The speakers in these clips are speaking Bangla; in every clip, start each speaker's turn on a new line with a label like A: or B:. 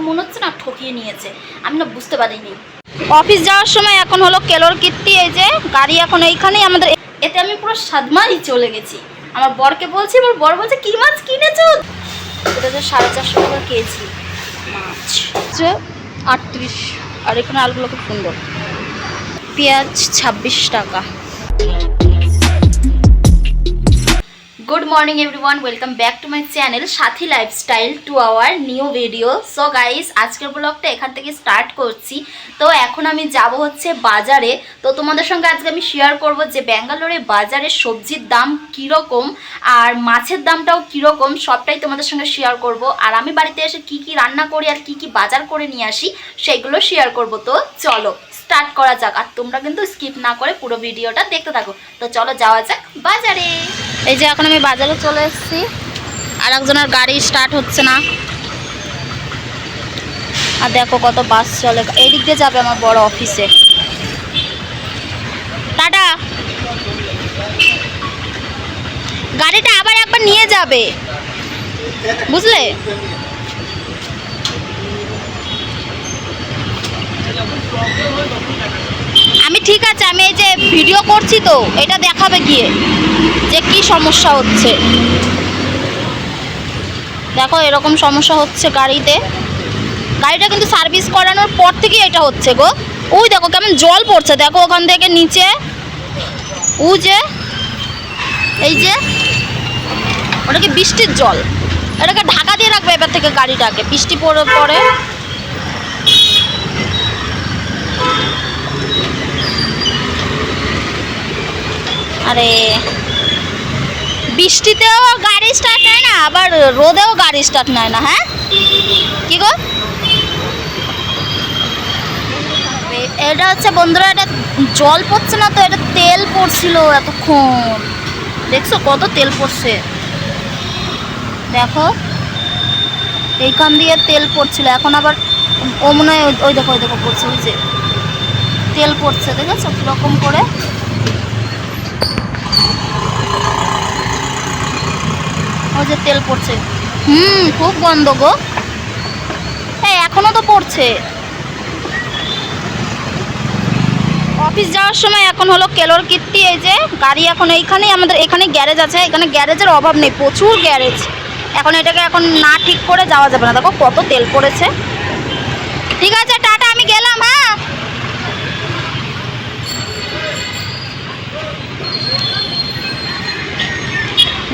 A: আমাকে মনে হচ্ছে না ঠকিয়ে নিয়েছে। আমি না বুঝতে পারিনি। অফিস যাওয়ার সময় এখন হলো কেলোর কীর্তি এই যে গাড়ি এখন এইখানেই আমাদের এতে আমি পুরো সাদমাই চলে গেছি। আমার বরকে বলছি আমার বর বলছে কি মাছ কিনেছো? এটা যে সাড়ে চারশো টাকা কেজি। মাছ। হচ্ছে আটত্রিশ। আর এখানে আলুগুলো খুব সুন্দর। পেঁয়াজ ছাব্বিশ টাকা। Good morning everyone welcome back to my channel Sathi lifestyle to our new video so guys আজকের ব্লগটা এখান থেকে স্টার্ট করছি। তো, এখন আমি যাব হচ্ছে বাজারে। তো, তোমাদের সঙ্গে আজকে আমি শেয়ার করব যে ব্যাঙ্গালোরে বাজারে সবজির দাম কীরকম আর মাছের দামটাও কীরকম, সবটাই তোমাদের সঙ্গে শেয়ার করব। আর আমি বাড়িতে এসে কি কি রান্না করি আর কি কি বাজার করে নিয়ে আসি, সেগুলো শেয়ার করব। তো, চলো। স্টার্ট করা যাক। আর তোমরা কিন্তু স্কিপ না করে পুরো ভিডিওটা দেখতে থাকো। তো চলো যাওয়া যাক বাজারে। এই যে এখন আমি বাজারে চলে এসেছি। আর একজনের গাড়ি স্টার্ট হচ্ছে না। আর দেখো কত বাস চলে। এই দিক দিয়ে যাবে আমার বড় অফিসে টাটা। গাড়িটা আবার একবার নিয়ে যাবে। বুঝলে? আমি ঠিক আছে, আমি এই যে ভিডিও করছি তো, এটা দেখাবে গিয়ে যে কি সমস্যা হচ্ছে। দেখো এরকম সমস্যা হচ্ছে গাড়িতে। গাড়িটা কিন্তু সার্ভিস করানোর পর থেকেই এটা হচ্ছে গো। ওই দেখো কেমন জল পড়ছে, দেখো ওখান থেকে নিচে। ও যে, এই যে, ওটাকে বৃষ্টির জল। এটাকে ঢাকা দিয়ে রাখবে এবার থেকে গাড়িটাকে, বৃষ্টি পড়ে পড়ে। আরে, বৃষ্টিতেও গাড়ি স্টার্ট নেয় না, আবার রোদেও গাড়ি স্টার্ট নেয় না হ্যাঁ? কি গো? এটা হচ্ছে বন্ধুরা, এটা জল পড়ছে না তো, এটা তেল পড়ছিল এতক্ষণ। দেখছ কত তেল পড়ছে? দেখো, এইখান দিয়ে তেল পড়ছিল, এখন আবার ও মনে হয় ওই- দেখো, ওই দেখো পড়ছে, ওই যে। তেল পড়ছে, দেখেছ? কীরকম করে? ওই যে তেল পড়ছে। হুম খুব গন্ধ গো। হ্যাঁ এখনও তো পড়ছে। অফিস যাওয়ার সময় এখন হলো কেলোর কীর্তি এই যে গাড়ি এখন এইখানেই আমাদের এখানে গ্যারেজ আছে। এখানে গ্যারেজের অভাব নেই প্রচুর গ্যারেজ। এখন এটাকে এখন না ঠিক করে যাওয়া যাবে না। দেখো কত তেল পড়েছে। ঠিক আছে টাটা আমি গেলাম হ্যাঁ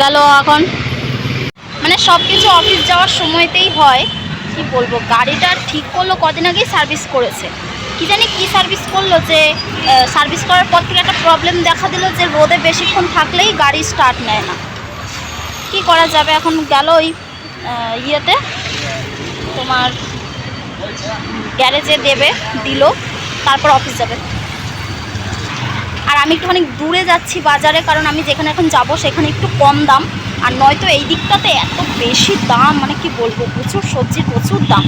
A: গেল এখন। মানে সব কিছু অফিস যাওয়ার সময়তেই হয়। কি বলব, গাড়িটা ঠিক করল কদিন আগেই সার্ভিস করেছে। কি জানি কি সার্ভিস করল যে সার্ভিস করার পর থেকে একটা প্রবলেম দেখা দিল যে, রোদে বেশিক্ষণ থাকলেই গাড়ি স্টার্ট নেয় না। কি করা যাবে এখন গেল ওই ইয়েতে। তোমার গ্যারেজে দেবে, দিল, তারপর অফিস যাবে। আমি একটুখানি দূরে যাচ্ছি বাজারে কারণ আমি যেখানে এখন যাব সেখানে একটু কম দাম আর নয়তো এই দিকটাতে এত বেশি দাম মানে কি বলবো প্রচুর সবজির প্রচুর দাম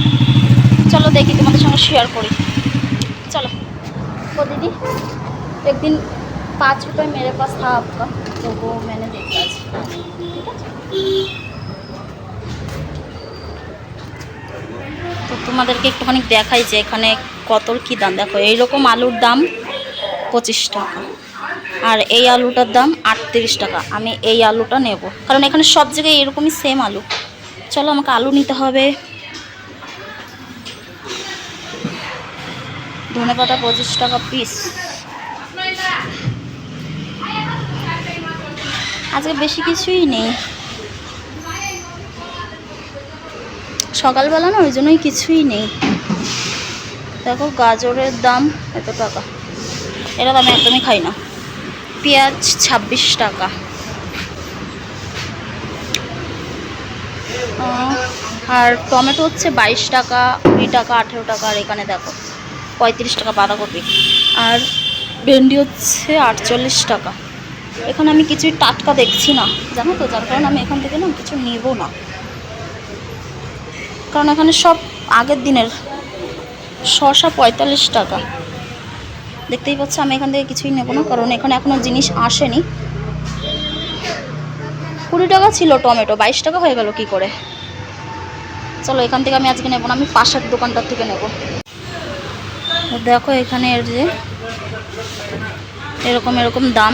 A: চলো দেখি তোমাদের সঙ্গে শেয়ার করি चलो वो दीदी एक दिन पाँच रुपए मेरे पास था आपका तो वो मैंने देखा आज ठीक है তো তোমাদেরকে একটুখানি দেখাই যে এখানে কতর কী দাম দেখো এইরকম আলুর দাম পঁচিশ টাকা আর এই আলুটার দাম আটত্রিশ টাকা। আমি এই আলুটা নেব। কারণ এখানে সব জায়গায় এরকমই সেম আলু। চলো, আমাকে আলু নিতে হবে। ধনে পাতা পঁচিশ টাকা পিস আজকে বেশি কিছুই নেই। সকালবেলা না ওই জন্যই কিছুই নেই। দেখো, গাজরের দাম এত টাকা। এটা তো আমি একদমই খাই না। পেঁয়াজ ছাব্বিশ টাকা। আর টমেটো হচ্ছে বাইশ টাকা, কুড়ি টাকা, আঠেরো টাকা, আর এখানে দেখো, পঁয়ত্রিশ টাকা বাঁধাকপি। আর ভেন্ডি হচ্ছে আটচল্লিশ টাকা। এখানে আমি কিছুই টাটকা দেখছি না, জানো তো? যার কারণে আমি এখান থেকে না কিছু নেব না। কারণ এখানে সব আগের দিনের শশা পঁয়তাল্লিশ টাকা। দেখতেই পাচ্ছ, আমি এখান থেকে কিছুই নেব না, কারণ এখানে এখনও জিনিস আসেনি। কুড়ি টাকা ছিল টমেটো, বাইশ টাকা হয়ে গেল কি করে? চলো, এখান থেকে আমি আজকে নেব না, আমি পাশের দোকানটার থেকে নেব। দেখো এখানে এর যে এরকম এরকম দাম।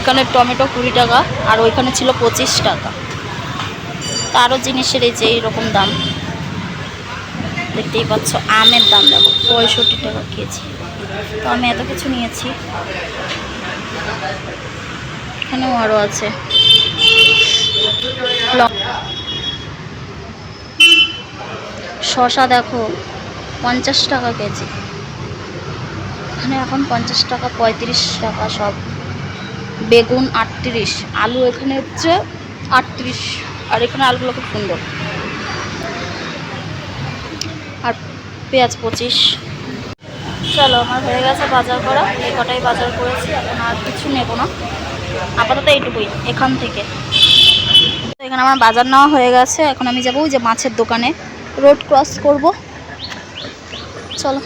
A: এখানে টমেটো কুড়ি টাকা, আর ওইখানে ছিল পঁচিশ টাকা। তারও জিনিসের এই যে এইরকম দাম। দেখতেই পাচ্ছ, আমের দাম দেখো, পঁয়ষট্টি টাকা কেজি। তো আমি এত কিছু নিয়েছি। এখানেও আরও আছে। শশা দেখো, পঞ্চাশ টাকা কেজি। এখানে এখন পঞ্চাশ টাকা, পঁয়ত্রিশ টাকা সব। বেগুন আটত্রিশ, আলু এখানে হচ্ছে আটত্রিশ, আর এখানে আলুগুলো খুব সুন্দর আর পেঁয়াজ পঁচিশ। চলো, আমার হয়ে গেছে বাজার করা। এই কটাই বাজার করেছি, এখন আর কিছু নেব না। আপাতত এইটুকুই, এখান থেকে। তো এখানে আমার বাজার নেওয়া হয়ে গেছে। এখন আমি যাব যে মাছের দোকানে। রোড ক্রস করব। চলো।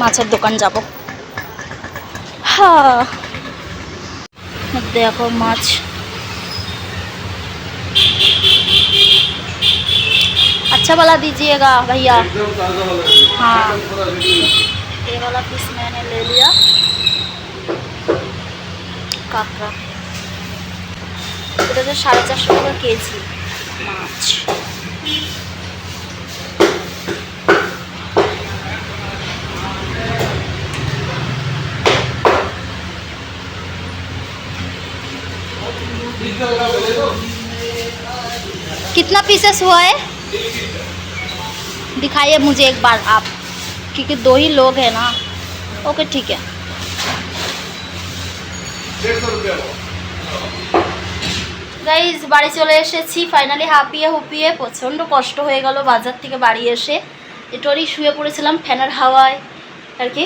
A: মাছের দোকান যাব। হ্যাঁ দেখো মাছ। अच्छा वाला दीजिएगा भैया
B: एकदम ताजा वाला है।
A: हाँ।
B: एकदम पूरा रेडी है।
A: ये वाला पीस मैंने ले लिया কাঁকড়া এটা তো সাড়ে চারশো টাকা কেজি মাছ कितना पीसेस हुआ है दिखाइए मुझे एक बार आप क्योंकि दो ही लोग हैं ना ओके ठीक है
B: डेढ़ सौ रुपया हुआ।
A: গাইজ বাড়ি চলে এসেছি ফাইনালি হাঁপিয়ে হুপিয়ে প্রচণ্ড কষ্ট হয়ে গেল বাজার থেকে বাড়ি এসে একটুখানি শুয়ে পড়েছিলাম ফ্যানের হাওয়ায় আর কি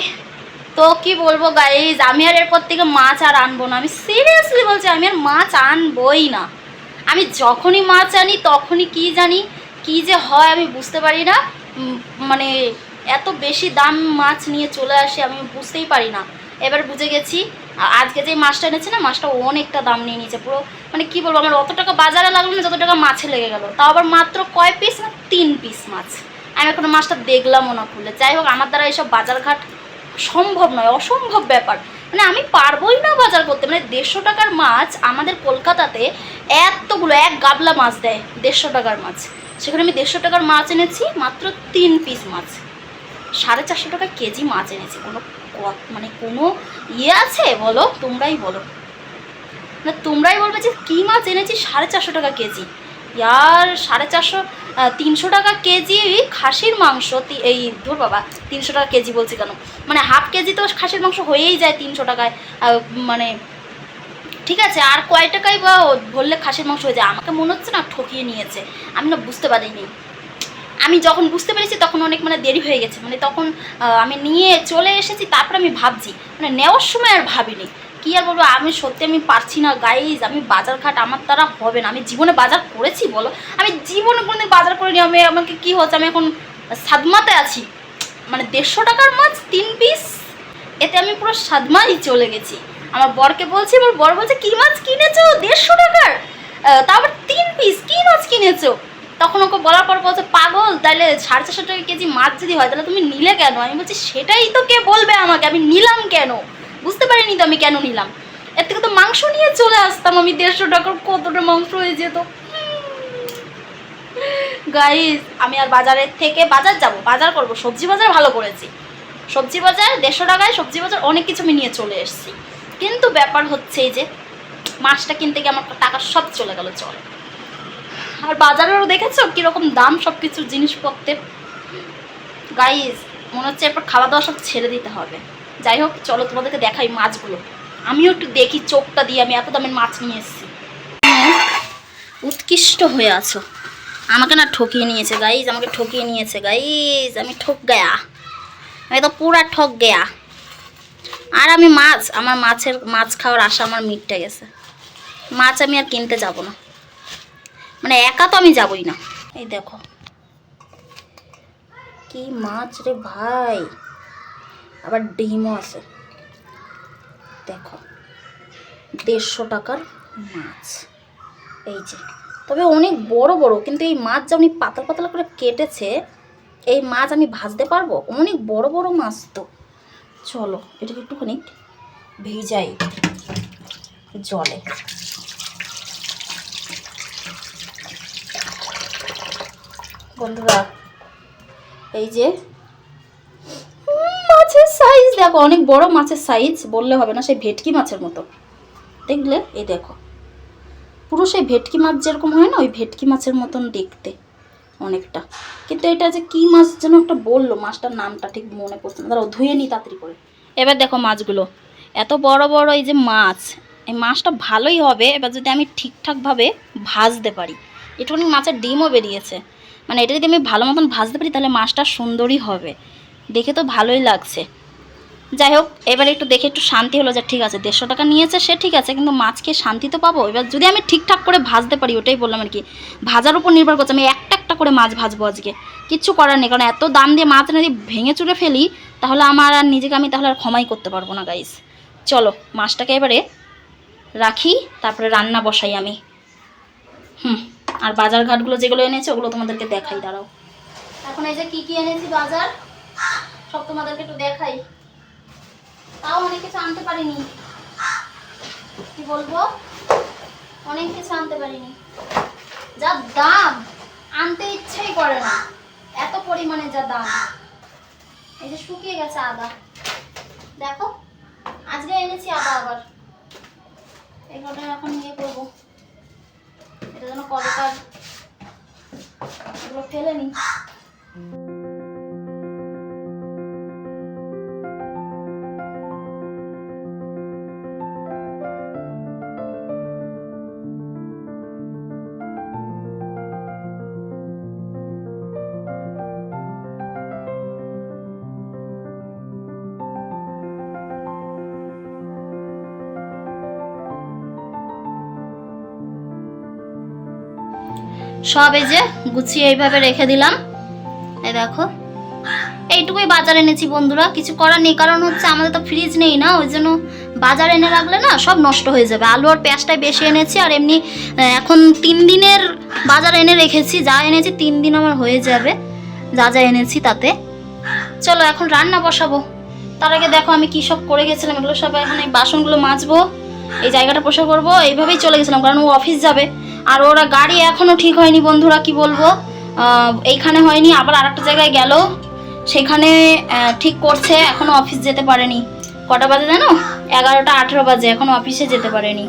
A: তো কি বলবো গাইজ আমি আর এরপর থেকে মাছ আর আনবো না আমি সিরিয়াসলি বলছি আমি আর মাছ আনবই না আমি যখনই মাছ আনি তখনই কি জানি কি যে হয় আমি বুঝতে পারি না উম, মানে এত বেশি দাম মাছ নিয়ে চলে আসে আমি বুঝতেই পারি না। এবার বুঝে গেছি আজকে যে মাছটা এনেছে না, মাছটা অনেকটা দাম নিয়ে নিয়েছে, পুরো মানে কি বলব, আমার অত টাকা বাজারে লাগল না, যত টাকা মাছে লেগে গেল। তাও আবার মাত্র কয় পিস না, তিন পিস মাছ। আমি এখনও মাছটা দেখলামও না খুলে। যাই হোক, আমার দ্বারা এইসব বাজারঘাট সম্ভব নয়, অসম্ভব ব্যাপার। মানে আমি পারবোই না বাজার করতে। মানে দেড়শো টাকার মাছ আমাদের কলকাতাতে এতগুলো, এক গাবলা মাছ দেয় দেড়শো টাকার মাছ। সেখানে আমি দেড়শো টাকার মাছ এনেছি, মাত্র তিন পিস মাছ। সাড়ে চারশো টাকা কেজি মাছ এনেছি। কোনো মানে কোনো ইয়ে আছে? বলো, তোমরাই বলো। না, তোমরাই বলবে যে কী মাছ এনেছি? সাড়ে চারশো টাকা কেজি। ইয়ার সাড়ে চারশো তিনশো টাকা কেজি খাসির মাংস এই ধর বাবা, তিনশো টাকা কেজি বলছি কেন? মানে হাফ কেজি তো খাসির মাংস হয়েই যায় তিনশো টাকায় মানে ঠিক আছে, আর কয় টাকায় বা বললে খাসির মাংস হয়ে যায়। আমাকে মনে হচ্ছে না ঠকিয়ে নিয়েছে। আমি না বুঝতে পারিনি। আমি যখন বুঝতে পেরেছি, তখন অনেক মানে দেরি হয়ে গেছে। মানে তখন আমি নিয়ে চলে এসেছি, তারপর আমি ভাবছি। মানে নেওয়ার সময় আর ভাবিনি। কী আর বলব, আমি সত্যি আমি পারছি না গাইজ আমি বাজার ঘাট আমার দ্বারা হবে না। আমি জীবনে বাজার করেছি, বলো? আমি জীবনে কোনোদিন বাজার করিনি। আমি, আমাকে কী হচ্ছে, আমি এখন সাদমাতে আছি। মানে দেড়শো টাকার মাছ, তিন পিস এতে আমি পুরো সাদমাই চলে গেছি। আমার বরকে বলছি আমার বর বলছে কী মাছ কিনেছো? দেড়শো টাকার? আহ, তা আবার তিন পিস কী মাছ কিনেছো? তখন ওকে বলার পর বলছে পাগল তাহলে সাড়ে চারশো টাকা কেজি মাছ যদি হয় তাহলে তুমি নিলে কেন? আমি বলছি সেটাই তো কে বলবে আমাকে? আমি নিলাম কেন? বুঝতে পারিনি তো আমি কেন নিলাম। এর থেকে তো মাংস নিয়ে চলে আসতাম আমি দেড়শো টাকার কতটা মাংস হয়ে যেত। গাইজ আমি আর বাজারের থেকে বাজার যাব বাজার করব সবজি বাজার ভালো করেছি। সবজি বাজার দেড়শো টাকায় সবজি বাজার অনেক কিছু আমি নিয়ে চলে এসেছি। কিন্তু ব্যাপার হচ্ছে এই যে, মাছটা কিনতে গিয়ে আমার টাকা সব চলে গেল, চল। আর বাজারেরও দেখেছ কীরকম দাম সব কিছু জিনিসপত্রের? গাইজ মনে হচ্ছে এরপর খাওয়া দাওয়া সব ছেড়ে দিতে হবে। যাই হোক, চলো তোমাদেরকে দেখাই মাছগুলো। আমিও একটু দেখি, চোখটা দিয়ে আমি এত দামের মাছ নিয়ে এসেছি। উৎকৃষ্ট হয়ে আছো। আমাকে না ঠকিয়ে নিয়েছে গাইজ আমাকে ঠকিয়ে নিয়েছে গাইজ আমি ঠক গয়া। আমি তো পুরা ঠক গয়া। আর আমি মাছ, আমার মাছের, মাছ খাওয়ার আশা আমার মিটতে গেছে। মাছ আমি আর কিনতে যাব না। মানে একা তো আমি যাবই না। এই দেখো। কি মাছ রে ভাই। আবার ডিমও আছে। দেখো, দেড়শো টাকার মাছ। এই যে, তবে অনেক বড় বড়, কিন্তু এই মাছ যে উনি পাতলা পাতলা করে কেটেছে, এই মাছ আমি ভাজতে পারব? অনেক বড় বড় মাছ তো। চলো, এটাকে একটুখানি ভেজাই জলে। বন্ধুরা, এই যে মাছের সাইজ দেখো, অনেক বড় মাছের সাইজ বললে হবে না, সেই ভেটকি মাছের মতো। দেখলে? এই দেখো, পুরো সেই ভেটকি মাছ যেরকম হয় না, ওই ভেটকি মাছের মতন দেখতে। অনেকটা। কিন্তু এটা যে কি মাছ যেন একটা বলল, মাছটার নামটা ঠিক মনে পড়ছে না। ধুয়ে নিই তাড়াতাড়ি করে। এবার দেখো মাছগুলো। এত বড় বড় এই যে মাছ, এই মাছটা ভালোই হবে, এবার যদি আমি ঠিকঠাকভাবে ভাজতে পারি। একটুখানি মাছের ডিমও বেরিয়েছে। মানে এটা যদি আমি ভালো মতন ভাজতে পারি, তাহলে মাছটা সুন্দরই হবে। দেখে তো ভালোই লাগছে। যাই হোক, এবারে একটু দেখে একটু শান্তি হলো যে ঠিক আছে, দেড়শো টাকা নিয়েছে সে ঠিক আছে, কিন্তু মাছকে শান্তি তো পাবো। এবার যদি আমি ঠিকঠাক করে ভাজতে পারি, ওটাই বললাম আর কি। ভাজার উপর নির্ভর করছে, আমি একটা একটা করে মাছ ভাজবো আজকে। কিচ্ছু করার নেই, কারণ এত দাম দিয়ে মাছ যদি ভেঙে চুরে ফেলি, তাহলে আমার আর নিজেকে আমি তাহলে আর ক্ষমাই করতে পারব না গাইস চলো, মাছটাকে এবারে রাখি, তারপরে রান্না বসাই আমি। হুম, আর বাজার ঘাটগুলো যেগুলো এনেছে, ওগুলো তোমাদেরকে দেখাই, দাঁড়াও। এখন এই যে কী কী এনেছি বাজার, সব তোমাদেরকে একটু দেখাই। তাও অনেক কিছু আনতে পারিনি। কি বলব? অনেক কিছু আনতে পারিনি। যা দাম! আনতে ইচ্ছেই করে না। এত পরিমাণে যা দাম। এই যে শুকিয়ে গেছে আদা। দেখো, আজকে এনেছি আদা আবার। এগুলো এখন ইয়ে করব। এটা যেন কলকার এগুলো ফেলে নি। সব এই যে গুছিয়ে এইভাবে রেখে দিলাম। এই দেখো। এইটুকুই বাজার এনেছি বন্ধুরা, কিছু করার নেই, কারণ হচ্ছে আমাদের তো ফ্রিজ নেই না, ওই জন্য বাজার এনে রাখলে না সব নষ্ট হয়ে যাবে। আলু আর পেঁয়াজটাই বেশি এনেছি, আর এমনি এখন তিন দিনের বাজার এনে রেখেছি, যা এনেছি তিন দিন আমার হয়ে যাবে, যা যা এনেছি তাতে। চলো এখন রান্না বসাবো। তার আগে দেখো আমি কী সব করে গেছিলাম, এগুলো সব এখন এই বাসনগুলো মাজবো, এই জায়গাটা পোষা করব, এইভাবেই চলে গেছিলাম, কারণ ও অফিস যাবে। আর ওরা গাড়ি এখনও ঠিক হয়নি বন্ধুরা, কি বলব? এইখানে হয়নি, আবার আর একটা জায়গায় গেল। সেখানে ঠিক করছে এখনও অফিস যেতে পারেনি। কটা বাজে জানো? এগারোটা আঠেরো বাজে এখনও অফিসে যেতে পারেনি।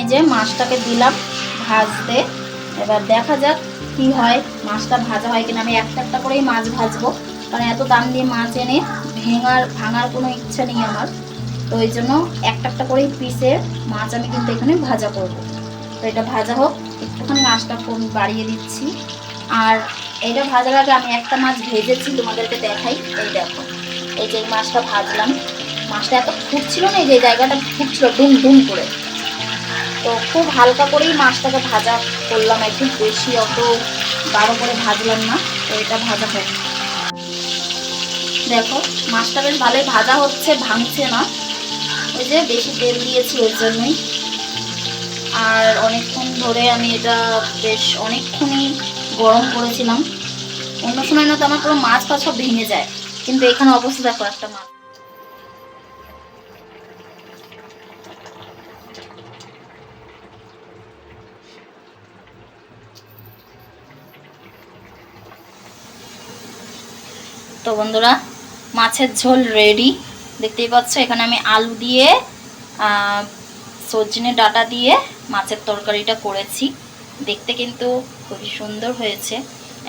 A: এই যে মাছটাকে দিলাম ভাজতে। এবার দেখা যাক কি হয়, মাছটা ভাজা হয় কিনা। আমি একটা একটা করেই মাছ ভাজবো, কারণ এত দাম দিয়ে মাছ এনে ভেঙার, ভাঙার কোনো ইচ্ছা নেই আমার। তো ওই জন্য একটা একটা করেই পিসে মাছ আমি কিন্তু এখানে ভাজা করব। তো এটা ভাজা হোক, একটুখানি মাছটা কম বাড়িয়ে দিচ্ছি। আর এটা ভাজার আগে আমি একটা মাছ ভেজেছি তোমাদেরকে দেখাই। এই দেখো, এই যে মাছটা ভাজলাম। মাছটা এত ফুটছিল না, এই যে জায়গাটা ফুটছিল, ডুম ডুম করে। তো খুব হালকা করেই মাছটাকে ভাজা করলাম, একটু বেশি অত গাঢ় করে ভাজলাম না, তো এটা ভাজা হয় দেখো, মাছটা বেশ ভালোই ভাজা হচ্ছে, ভাঙছে না। ওই যে বেশি তেল দিয়েছি ওর জন্যই। আর অনেকক্ষণ ধরে আমি এটা বেশ অনেকক্ষণই গরম করেছিলাম। অন্য সময় না তো আমার পুরো মাছ ফাছ সব ভেঙে যায়। কিন্তু এখানে অবস্থা দেখো একটা মাছ। তো বন্ধুরা, মাছের ঝোল রেডি দেখতেই পাচ্ছ, এখানে আমি আলু দিয়ে সজনে ডাটা দিয়ে মাছের তরকারিটা করেছি। দেখতে কিন্তু খুবই সুন্দর হয়েছে।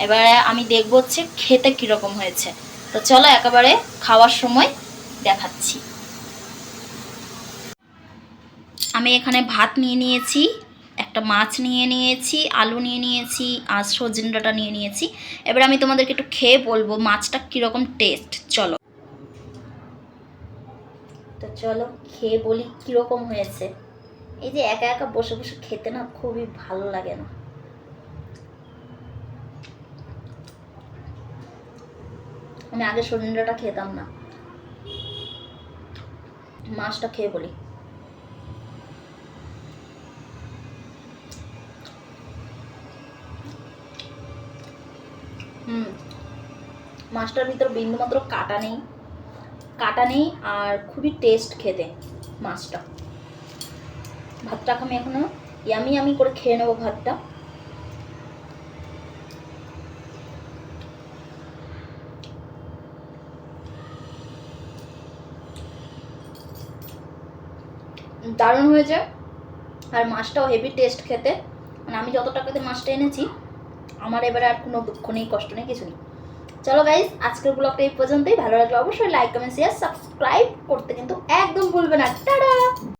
A: এবারে আমি দেখব হচ্ছে খেতে কীরকম হয়েছে। তো চলো একেবারে খাওয়ার সময় দেখাচ্ছি। আমি এখানে ভাত নিয়ে নিয়েছি। একটা মাছ নিয়ে নিয়েছি, আলু নিয়ে নিয়েছি, আর সজনে নিয়ে নিয়েছি। এবার আমি তোমাদেরকে একটু খেয়ে বলব মাছটা কীরকম টেস্ট চলো। তো চলো খেয়ে বলি কীরকম হয়েছে। এই যে একা একা বসে বসে খেতে না খুবই ভালো লাগে না। আমি আগে সজনেটা খেতাম না। মাছটা খেয়ে বলি। মাছটার ভিতর বিন্দুমাত্র কাটা নেই। কাটা নেই আর খুবই টেস্ট খেতে মাছটা। ভাতটা আমি এখনও ইয়ামি আমি করে খেয়ে নেব ভাতটা। দারুণ হয়েছে। আর মাছটাও হেভি টেস্ট খেতে। মানে আমি যত টাকাতে মাছটা এনেছি আমার এবারে আর কোনো দুঃখ নেই, কষ্ট নেই, কিছু নেই। চলো গাইজ আজকের ব্লগটা এই পর্যন্তই। ভালো লাগলে অবশ্যই লাইক কমেন্ট শেয়ার সাবস্ক্রাইব করতে কিন্তু একদম ভুলবে না। টাটা!